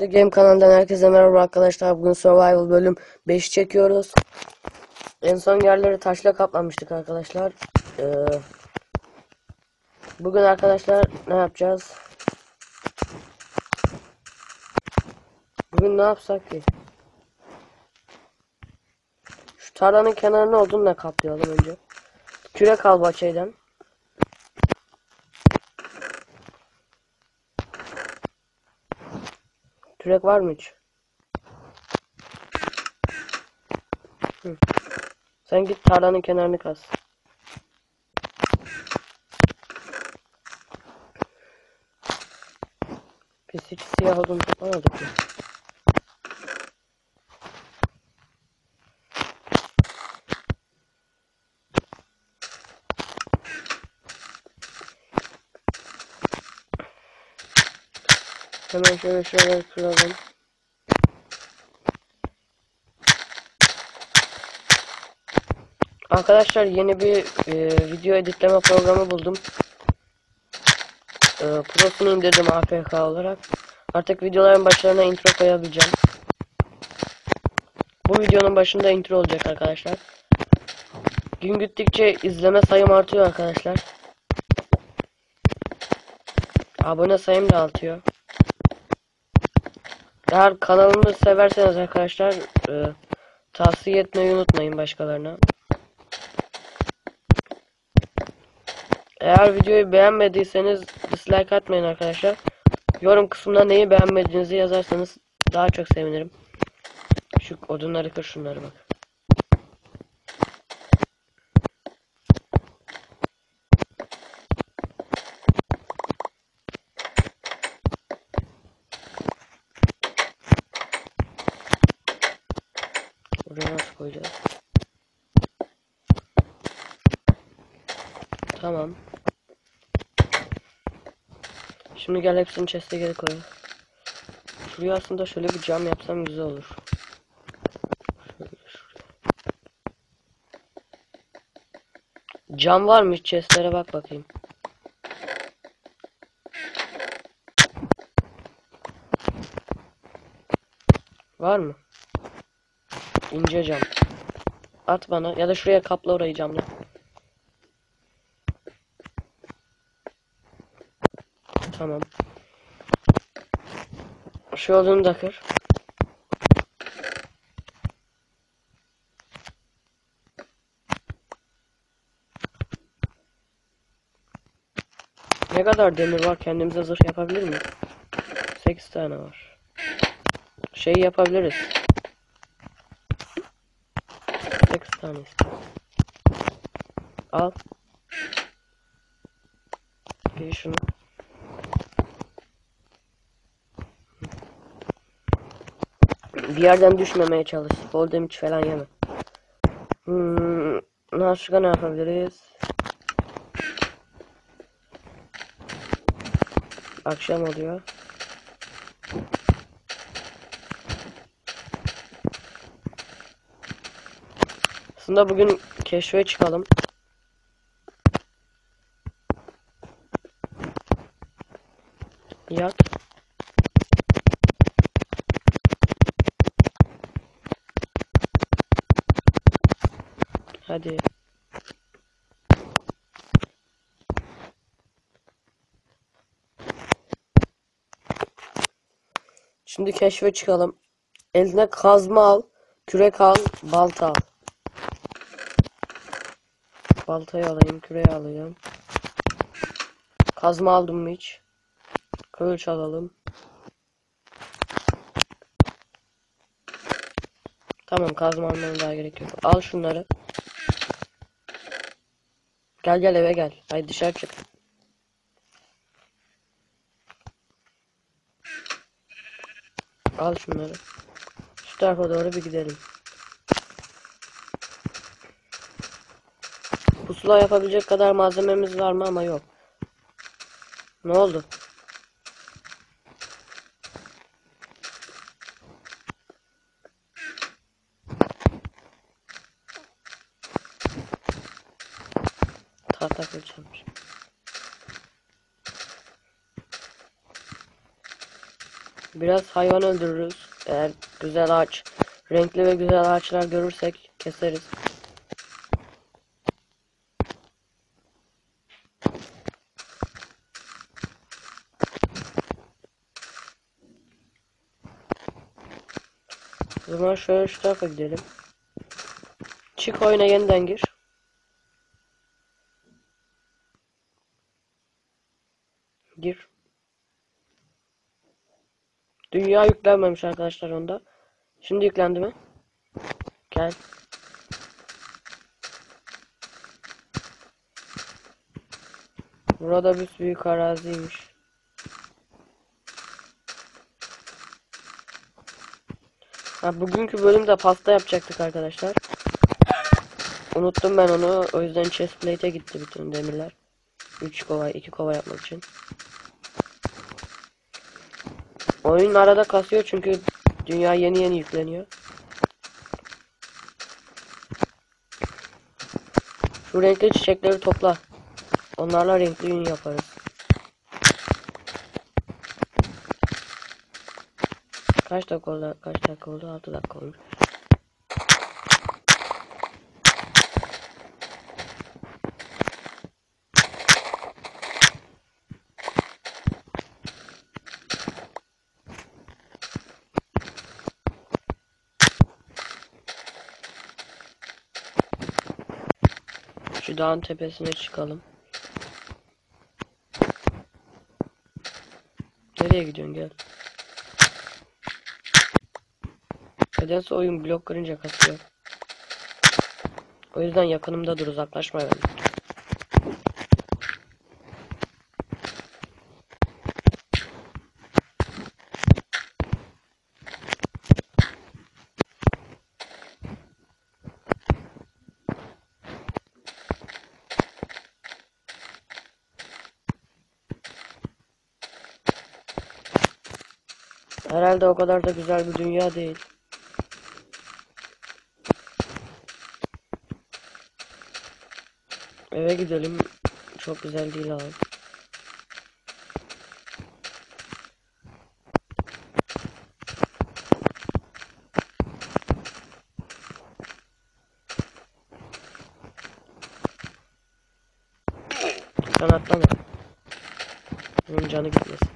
Şimdi Game kanalından herkese merhaba arkadaşlar. Bugün Survival bölüm 5 çekiyoruz. En son yerleri taşla kaplamıştık arkadaşlar. Ee, bugün arkadaşlar ne yapacağız? Bugün ne yapsak ki? Şu tarlanın kenarına odunla kaplayalım önce. Kürek al bahçeden. Kürek var mı hiç? Hı. Sen git tarlanın kenarını kaz. Biz hiç siyah odun toplamadık mı? Hemen şöyle şöyle kıralım. Arkadaşlar yeni bir e, video editleme programı buldum. E, Pro'sunu indirdim APK olarak. Artık videoların başlarına intro koyabileceğim. Bu videonun başında intro olacak arkadaşlar. Gün gittikçe izleme sayım artıyor arkadaşlar. Abone sayım da artıyor. Eğer kanalımı severseniz arkadaşlar e, tavsiye etmeyi unutmayın başkalarına. Eğer videoyu beğenmediyseniz dislike atmayın arkadaşlar. Yorum kısmına neyi beğenmediğinizi yazarsanız daha çok sevinirim. Şu odunları kır şunları bak. Buraya koyacağız? Tamam. Şimdi gel hepsini chest'e geri koyalım. Şuraya aslında şöyle bir cam yapsam güzel olur. Şöyle şuraya. Cam var mı chest'lere bak bakayım. Var mı? İnce cam. At bana ya da şuraya kapla orayı camla. Tamam. Şu odunu da kır. Ne kadar demir var kendimize zırh yapabilir miyiz? 8 tane var. Şey yapabiliriz. 8 tane istiyorum. Al. Giy şunu. Bir yerden düşmemeye çalış. Bol damage falan yeme. Hmm, başka ne yapabiliriz? Akşam oluyor. Aslında bugün keşfe çıkalım. Yak. Hadi. Şimdi keşfe çıkalım. Eline kazma al, kürek al, balta al. Baltayı alayım, küreği alayım. Kazma aldım mı hiç? Kılıç alalım. Tamam kazma almaya daha gerek yok. Al şunları. Gel gel eve gel. Haydi dışarı çık. Al şunları. Şu tarafa doğru bir gidelim. Pusula yapabilecek kadar malzememiz var mı ama yok. Ne oldu? Tahta kıracağım. Biraz hayvan öldürürüz. Eğer güzel ağaç, renkli ve güzel ağaçlar görürsek keseriz. Zaman şöyle şu tarafa gidelim. Çık oyuna yeniden gir. Gir. Dünya yüklenmemiş arkadaşlar onda. Şimdi yüklendi mi? Gel. Burada bir büyük araziymiş. Ha, bugünkü bölümde pasta yapacaktık arkadaşlar. Unuttum ben onu. O yüzden chestplate'e gitti bütün demirler. 3 kova, 2 kova yapmak için. Oyun arada kasıyor çünkü dünya yeni yeni yükleniyor. Şu renkli çiçekleri topla. Onlarla renkli yün yaparız. Kaç dakika oldu? Kaç dakika oldu? 6 dakika olmuş. Şu dağın tepesine çıkalım. Nereye gidiyorsun gel. Nedense oyun blok kırınca kasıyor. O yüzden yakınımda dur uzaklaşma benden. Herhalde o kadar da güzel bir dünya değil. Eve gidelim. Çok güzel değil abi. Sen atlama. Bunun canı gitmesin.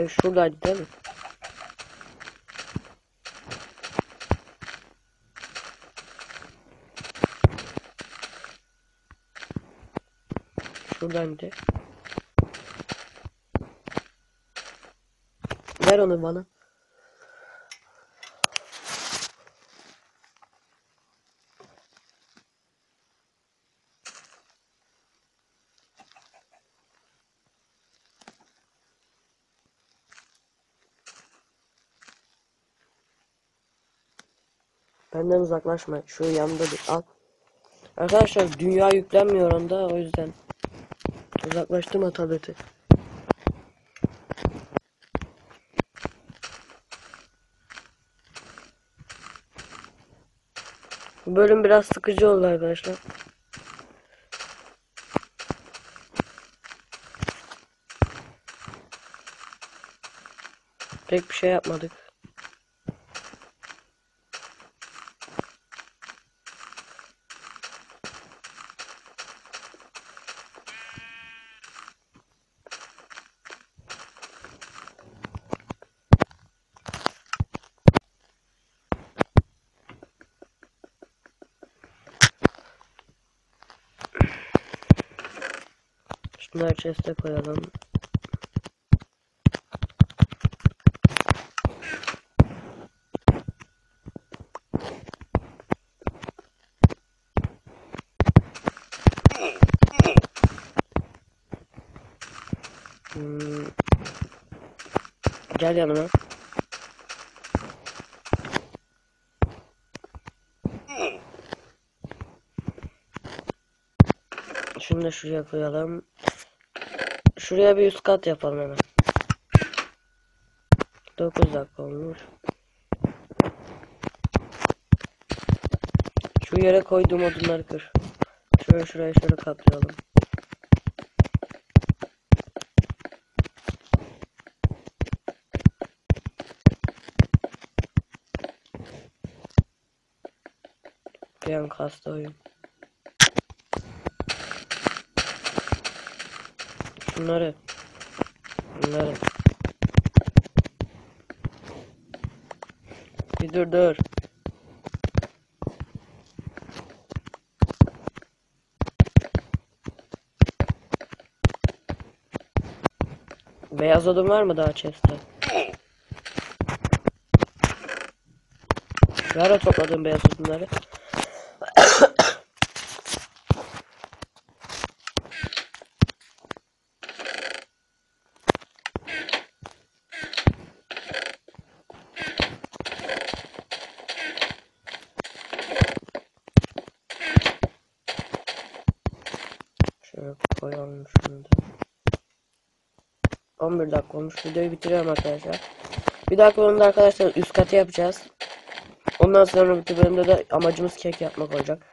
Ev şuradaydı değil mi? Şuradaydı. Ver onu bana. Benden uzaklaşma. Şu yanında dur. Al. Arkadaşlar dünya yüklenmiyor onda o yüzden. Uzaklaştırma tableti. Bu bölüm biraz sıkıcı oldu arkadaşlar. Pek bir şey yapmadık. Şunları chest'e koyalım. Hmm. Gel yanıma. Şunu da şuraya koyalım. Şuraya bir üst kat yapalım hemen. 49 dakika olmuş. Şu yere koyduğum odunları kır. Şöyle şuraya şöyle katlayalım. Bir an kastı oyun. Şunları. Bunları. Bir dur dur. Beyaz odun var mı daha chest'te? Ver o topladığım beyaz odunları. Şunu da. 11 dakika olmuş. Videoyu bitiriyorum arkadaşlar. Bir dahaki bölümde arkadaşlar üst katı yapacağız. Ondan sonra bir bölümde de amacımız kek yapmak olacak.